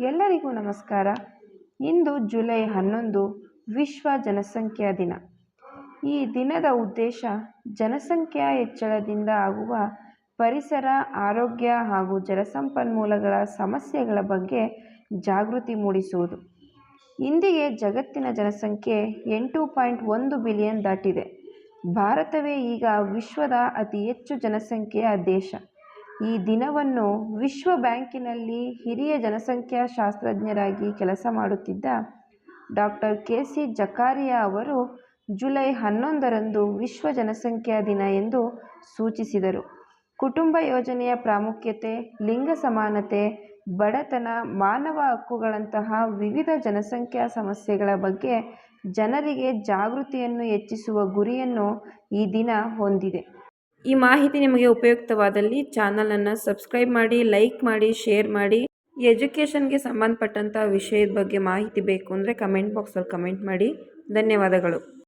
ಎಲ್ಲರಿಗೂ ನಮಸ್ಕಾರ. ಇಂದು ಜುಲೈ ಹನ್ನೊಂದು, ವಿಶ್ವ ಜನಸಂಖ್ಯಾ ದಿನ. ಈ ದಿನದ ಉದ್ದೇಶ ಜನಸಂಖ್ಯಾ ಹೆಚ್ಚಳದಿಂದ ಆಗುವ ಪರಿಸರ, ಆರೋಗ್ಯ ಹಾಗೂ ಜಲಸಂಪನ್ಮೂಲಗಳ ಸಮಸ್ಯೆಗಳ ಬಗ್ಗೆ ಜಾಗೃತಿ ಮೂಡಿಸುವುದು. ಇಂದಿಗೆ ಜಗತ್ತಿನ ಜನಸಂಖ್ಯೆ ಎಂಟು ಪಾಯಿಂಟ್ ಒಂದು ಬಿಲಿಯನ್ ದಾಟಿದೆ. ಭಾರತವೇ ಈಗ ವಿಶ್ವದ ಅತಿ ಹೆಚ್ಚು ಜನಸಂಖ್ಯೆಯ ದೇಶ. ಈ ದಿನವನ್ನು ವಿಶ್ವ ಬ್ಯಾಂಕಿನಲ್ಲಿ ಹಿರಿಯ ಜನಸಂಖ್ಯಾ ಶಾಸ್ತ್ರಜ್ಞರಾಗಿ ಕೆಲಸ ಮಾಡುತ್ತಿದ್ದ ಡಾಕ್ಟರ್ ಕೆ ಸಿ ಜಕಾರಿಯಾ ಅವರು ಜುಲೈ ಹನ್ನೊಂದರಂದು ವಿಶ್ವ ಜನಸಂಖ್ಯಾ ದಿನ ಎಂದು ಸೂಚಿಸಿದರು. ಕುಟುಂಬ ಯೋಜನೆಯ ಪ್ರಾಮುಖ್ಯತೆ, ಲಿಂಗ ಸಮಾನತೆ, ಬಡತನ, ಮಾನವ ಹಕ್ಕುಗಳಂತಹ ವಿವಿಧ ಜನಸಂಖ್ಯಾ ಸಮಸ್ಯೆಗಳ ಬಗ್ಗೆ ಜನರಿಗೆ ಜಾಗೃತಿಯನ್ನು ಹೆಚ್ಚಿಸುವ ಗುರಿಯನ್ನು ಈ ದಿನ ಹೊಂದಿದೆ. ಈ ಮಾಹಿತಿ ನಿಮಗೆ ಉಪಯುಕ್ತವಾದಲ್ಲಿ ಚಾನಲನ್ನು ಸಬ್ಸ್ಕ್ರೈಬ್ ಮಾಡಿ ಲೈಕ್ ಮಾಡಿ ಶೇರ್ ಮಾಡಿ. ಎಜುಕೇಷನ್ಗೆ ಸಂಬಂಧಪಟ್ಟಂಥ ವಿಷಯದ ಬಗ್ಗೆ ಮಾಹಿತಿ ಬೇಕು ಅಂದರೆ ಕಮೆಂಟ್ ಬಾಕ್ಸಲ್ಲಿ ಕಮೆಂಟ್ ಮಾಡಿ. ಧನ್ಯವಾದಗಳು.